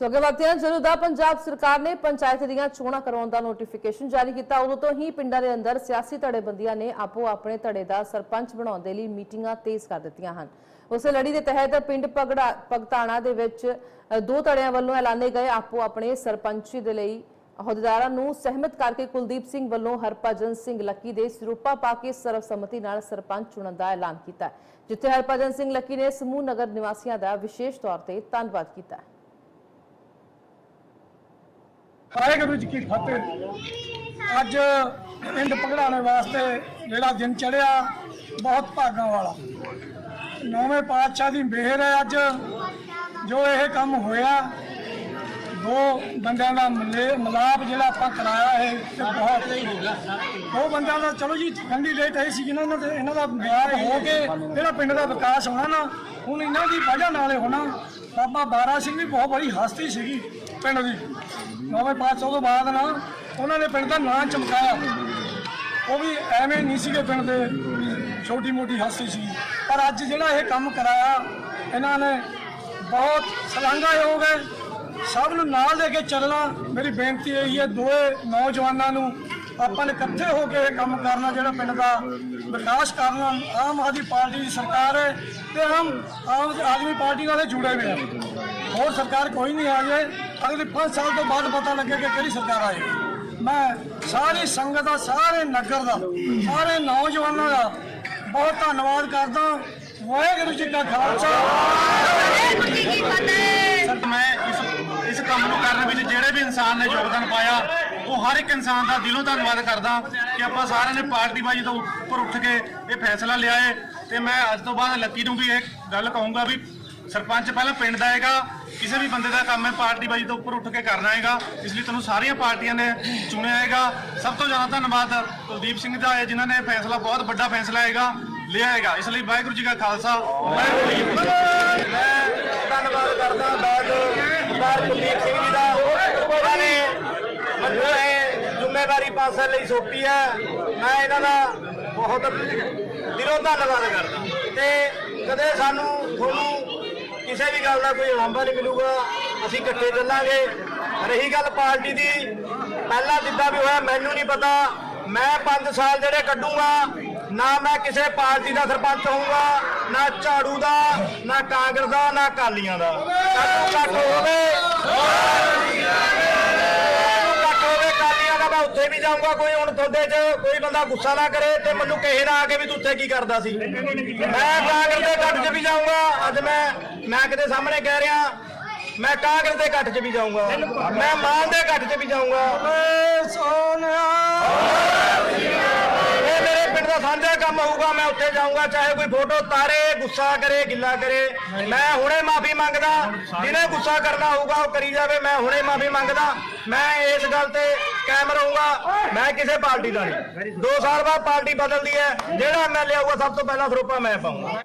ਸੋ ਅੱਗੇ ਵਧਦੇ ਹਾਂ। ਜਦੋਂ ਦਾ ਪੰਜਾਬ ਸਰਕਾਰ ਨੇ ਪੰਚਾਇਤ ਦੀਆਂ ਚੋਣਾਂ ਕਰਾਉਣ ਦਾ ਨੋਟੀਫਿਕੇਸ਼ਨ ਜਾਰੀ ਕੀਤਾ, ਉਦੋਂ ਤੋਂ ਹੀ ਪਿੰਡਾਂ ਦੇ ਅੰਦਰ ਸਿਆਸੀ ਧੜੇਬੰਦੀਆਂ ਨੇ ਆਪੋ ਆਪਣੇ ਧੜੇ ਦਾ ਸਰਪੰਚ ਬਣਾਉਣ ਦੇ ਲਈ ਮੀਟਿੰਗਾਂ ਤੇਜ਼ ਕਰ ਦਿੱਤੀਆਂ ਹਨ। ਉਸੇ ਲੜੀ ਦੇ ਤਹਿਤ ਪਿੰਡ ਪਗੜਾ, ਪਗਤਾਣਾ ਦੇ ਵਿੱਚ ਦੋ ਧੜਿਆਂ ਵੱਲੋਂ ਐਲਾਨੇ ਗਏ ਆਪੋ ਆਪਣੇ ਸਰਪੰਚੀ ਦੇ ਲਈ। ਅਹੁਦੇਦਾਰਾਂ ਨੂੰ ਸਹਿਮਤ ਕਰਕੇ ਕੁਲਦੀਪ ਸਿੰਘ ਵੱਲੋਂ ਹਰਭਜਨ ਸਿੰਘ ਲੱਕੀ ਦੇ ਸਰੂਪਾ ਪਾ ਕੇ ਸਰਵਸੰਮਤੀ ਨਾਲ ਸਰਪੰਚ ਚੁਣਨ ਦਾ ਐਲਾਨ ਕੀਤਾ। ਜਿੱਥੇ ਹਰਭਜਨ ਸਿੰਘ ਲੱਕੀ ਨੇ ਸਮੂਹ ਨਗਰ ਨਿਵਾਸੀਆਂ ਦਾ ਵਿਸ਼ੇਸ਼ ਤੌਰ ਤੇ ਧੰਨਵਾਦ ਕੀਤਾ। ਵਾਹਿਗੁਰੂ ਜੀ ਕੀ ਫਤਿਹ। ਅੱਜ ਪਿੰਡ ਪਗੜਾਣੇ ਵਾਸਤੇ ਜਿਹੜਾ ਦਿਨ ਚੜਿਆ ਬਹੁਤ ਭਾਗਾਂ ਵਾਲਾ। ਨੌਵੇਂ ਪਾਤਸ਼ਾਹ ਦੀ ਮਿਹਰ ਹੈ ਅੱਜ, ਜੋ ਇਹ ਕੰਮ ਹੋਇਆ ਦੋ ਬੰਦਿਆਂ ਦਾ ਮਿਲੇ- ਮਿਲਾਪ ਜਿਹੜਾ ਆਪਾਂ ਕਰਾਇਆ ਹੈ ਤੇ ਬਹੁਤ ਦੋ ਬੰਦਿਆਂ ਦਾ ਚਲੋ ਜੀ ਕੈਂਡੀਡੇਟ ਇਹ ਸੀ ਜਿਨ੍ਹਾਂ ਇਹਨਾਂ ਦਾ ਇਹਨਾਂ ਦਾ ਮਿਲਾਪ ਹੋ ਕੇ ਜਿਹੜਾ ਪਿੰਡ ਦਾ ਵਿਕਾਸ ਹੋਣਾ ਨਾ, ਹੁਣ ਇਹਨਾਂ ਦੀ ਵਜ੍ਹਾ ਨਾਲ ਹੀ ਹੋਣਾ। ਬਾਬਾ ਬਾਰਾ ਸਿੰਘ ਵੀ ਬਹੁਤ ਬੜੀ ਹਸਤੀ ਸੀਗੀ ਪਿੰਡ ਦੀ। ਨੌਵੇਂ ਪਾਤਸ਼ਾਹ ਤੋਂ ਬਾਅਦ ਨਾ ਉਹਨਾਂ ਨੇ ਪਿੰਡ ਦਾ ਨਾਂ ਚਮਕਾਇਆ। ਉਹ ਵੀ ਐਵੇਂ ਨਹੀਂ ਸੀਗੇ ਪਿੰਡ ਦੇ ਛੋਟੀ ਮੋਟੀ ਹਸਤੀ ਸੀ ਪਰ ਅੱਜ ਜਿਹੜਾ ਇਹ ਕੰਮ ਕਰਾਇਆ, ਇਹਨਾਂ ਨੇ ਬਹੁਤ ਸ਼ਲਾਘਾਯੋਗ ਹੈ। ਸਭ ਨੂੰ ਨਾਲ ਲੈ ਕੇ ਚੱਲਣਾ। ਮੇਰੀ ਬੇਨਤੀ ਇਹੀ ਹੈ ਦੋਏ ਨੌਜਵਾਨਾਂ ਨੂੰ ਆਪਾਂ ਨੇ ਇਕੱਠੇ ਹੋ ਕੇ ਇਹ ਕੰਮ ਕਰਨਾ, ਜਿਹੜਾ ਪਿੰਡ ਦਾ ਵਿਕਾਸ ਕਰਨਾ ਆਮ ਆਦਮੀ ਪਾਰਟੀ ਦੀ ਸਰਕਾਰ ਹੈ ਤੇ ਆਮ ਆਮ ਆਦਮੀ ਪਾਰਟੀ ਨਾਲ ਇਹ ਜੁੜੇ ਹੋਏ ਆ। ਹੋਰ ਸਰਕਾਰ ਕੋਈ ਨਹੀਂ ਆ ਜਾਏ ਅਗਲੇ 5 ਸਾਲ ਤੋਂ ਬਾਅਦ ਪਤਾ ਲੱਗੇ ਕਿ ਕਿਹੜੀ ਸਰਕਾਰ ਆਏ ਮੈਂ ਸਾਰੀ ਸੰਗਤ ਦਾ, ਸਾਰੇ ਨਗਰ ਦਾ, ਸਾਰੇ ਨੌਜਵਾਨਾਂ ਦਾ ਬਹੁਤ ਧੰਨਵਾਦ ਕਰਦਾ ਵਾਹਿਗੁਰੂ ਜੀ ਕਾ ਖਾਲਸਾ ਸਰ ਮੈਂ ਇਸ ਇਸ ਕੰਮ ਨੂੰ ਕਰਨ ਵਿੱਚ ਜਿਹੜੇ ਵੀ ਇਨਸਾਨ ਨੇ ਯੋਗਦਾਨ ਪਾਇਆ ਉਹ ਹਰ ਇੱਕ ਇਨਸਾਨ ਦਾ ਦਿਲੋਂ ਧੰਨਵਾਦ ਕਰਦਾ ਕਿ ਆਪਾਂ ਸਾਰਿਆਂ ਨੇ ਪਾਰਟੀਬਾਜ਼ੀ ਤੋਂ ਉੱਪਰ ਉੱਠ ਕੇ ਇਹ ਫੈਸਲਾ ਲਿਆ ਹੈ ਤੇ ਮੈਂ ਅੱਜ ਤੋਂ ਬਾਅਦ ਲੱਕੀ ਨੂੰ ਵੀ ਇਹ ਗੱਲ ਕਹੂੰਗਾ ਵੀ ਸਰਪੰਚ ਪਹਿਲਾਂ ਪਿੰਡ ਦਾ ਹੈਗਾ, ਕਿਸੇ ਵੀ ਬੰਦੇ ਦਾ ਕੰਮ ਹੈ ਪਾਰਟੀਬਾਜ਼ੀ ਤੋਂ ਉੱਪਰ ਉੱਠ ਕੇ ਕਰਨਾ ਹੈਗਾ। ਇਸ ਲਈ ਤੁਹਾਨੂੰ ਸਾਰੀਆਂ ਪਾਰਟੀਆਂ ਨੇ ਚੁਣਿਆ ਹੈਗਾ। ਸਭ ਤੋਂ ਜ਼ਿਆਦਾ ਧੰਨਵਾਦ ਕੁਲਦੀਪ ਸਿੰਘ ਦਾ ਹੈ, ਜਿਨ੍ਹਾਂ ਨੇ ਫੈਸਲਾ, ਬਹੁਤ ਵੱਡਾ ਫੈਸਲਾ ਹੈਗਾ, ਲਿਆ ਹੈਗਾ। ਇਸ ਲਈ ਵਾਹਿਗੁਰੂ ਜੀ ਕਾ ਖਾਲਸਾ, ਵਾਹਿਗੁਰੂ ਜੀ ਕੀ ਫਤਿਹ। ਧੰਨਵਾਦ ਕਰਦਾ ਬਾਦ ਸਰਦਾਰ ਕੁਲਦੀਪ ਸਿੰਘ ਜੀ ਦਾ ਉਹਨਾਂ ਨੇ ਮੈਨੂੰ ਇਹ ਜ਼ਿੰਮੇਵਾਰੀ ਪਾਸੇ ਲਈ ਸੌਂਪੀ ਹੈ ਮੈਂ ਇਹਨਾਂ ਦਾ ਬਹੁਤ ਦਿਲੋਂ ਧੰਨਵਾਦ ਕਰਦਾ। ਤੇ ਕਦੇ ਸਾਨੂੰ ਤੁਹਾਨੂੰ ਕਿਸੇ ਵੀ ਗੱਲ ਦਾ ਕੋਈ ਉਲਾਂਭਾ ਨਹੀਂ ਮਿਲੂਗਾ, ਅਸੀਂ ਇਕੱਠੇ ਚੱਲਾਂਗੇ। ਰਹੀ ਗੱਲ ਪਾਰਟੀ ਦੀ, ਪਹਿਲਾਂ ਜਿੱਦਾਂ ਵੀ ਹੋਇਆ, ਮੈਨੂੰ ਨਹੀਂ ਪਤਾ। ਮੈਂ 5 ਸਾਲ ਜਿਹੜੇ ਕੱਢੂਗਾ, ਨਾ ਮੈਂ ਕਿਸੇ ਪਾਰਟੀ ਦਾ ਸਰਪੰਚ ਹੋਊਗਾ, ਨਾ ਝਾੜੂ ਦਾ, ਨਾ ਕਾਂਗਰਸ ਦਾ, ਨਾ ਅਕਾਲੀਆਂ ਦਾ। ਕੱਟ ਹੋਵੇ। ਅਕਾਲੀਆਂ ਵੀ ਜਾਊਂਗਾ ਕੋਈ ਹੁਣ ਤੁਹਾਡੇ 'ਚ ਕੋਈ ਬੰਦਾ ਗੁੱਸਾ ਨਾ ਕਰੇ ਤੇ ਮੈਨੂੰ ਕਹੇ ਨਾ ਆ ਕੇ ਵੀ ਤੂੰ ਉੱਥੇ ਕੀ ਕਰਦਾ ਸੀ। ਮੈਂ ਕਾਂਗਰਸ ਦੇ ਕੱਟ 'ਚ ਵੀ ਜਾਊਂਗਾ, ਅੱਜ ਮੈਂ ਮੈਂ ਕਿਤੇ ਸਾਹਮਣੇ ਕਹਿ ਰਿਹਾ, ਮੈਂ ਕਾਂਗਰਸ ਦੇ ਕੱਟ 'ਚ ਵੀ ਜਾਊਂਗਾ, ਮੈਂ ਮਾਨ ਦੇ ਕੱਟ 'ਚ ਵੀ ਜਾਊਂਗਾ। ਇਹ ਮੇਰੇ ਪਿੰਡ ਦਾ ਸਾਂਝਾ ਕੰਮ ਹੋਊਗਾ ਮੈਂ ਉੱਥੇ ਜਾਊਂਗਾ ਚਾਹੇ ਕੋਈ ਫੋਟੋ ਤਾਰੇ ਗੁੱਸਾ ਕਰੇ ਗਿੱਲਾ ਕਰੇ। ਮੈਂ ਹੁਣੇ ਮਾਫੀ ਮੰਗਦਾ ਜਿਹਨੇ ਗੁੱਸਾ ਕਰਨਾ ਹੋਊਗਾ ਉਹ ਕਰੀ ਜਾਵੇ ਮੈਂ ਹੁਣੇ ਮਾਫੀ ਮੰਗਦਾ। ਮੈਂ ਇਸ ਗੱਲ ਤੇ ਕਾਇਮ ਰਹੂੰਗਾ। ਮੈਂ ਕਿਸੇ ਪਾਰਟੀ ਦਾ ਨਹੀਂ। 2 ਸਾਲ ਬਾਅਦ ਪਾਰਟੀ ਬਦਲਦੀ ਹੈ ਜਿਹੜਾ ਐਮਐਲਏ ਆਊਗਾ ਸਭ ਤੋਂ ਪਹਿਲਾਂ ਸਰੂਪਾ ਮੈਂ ਪਾਉਂਗਾ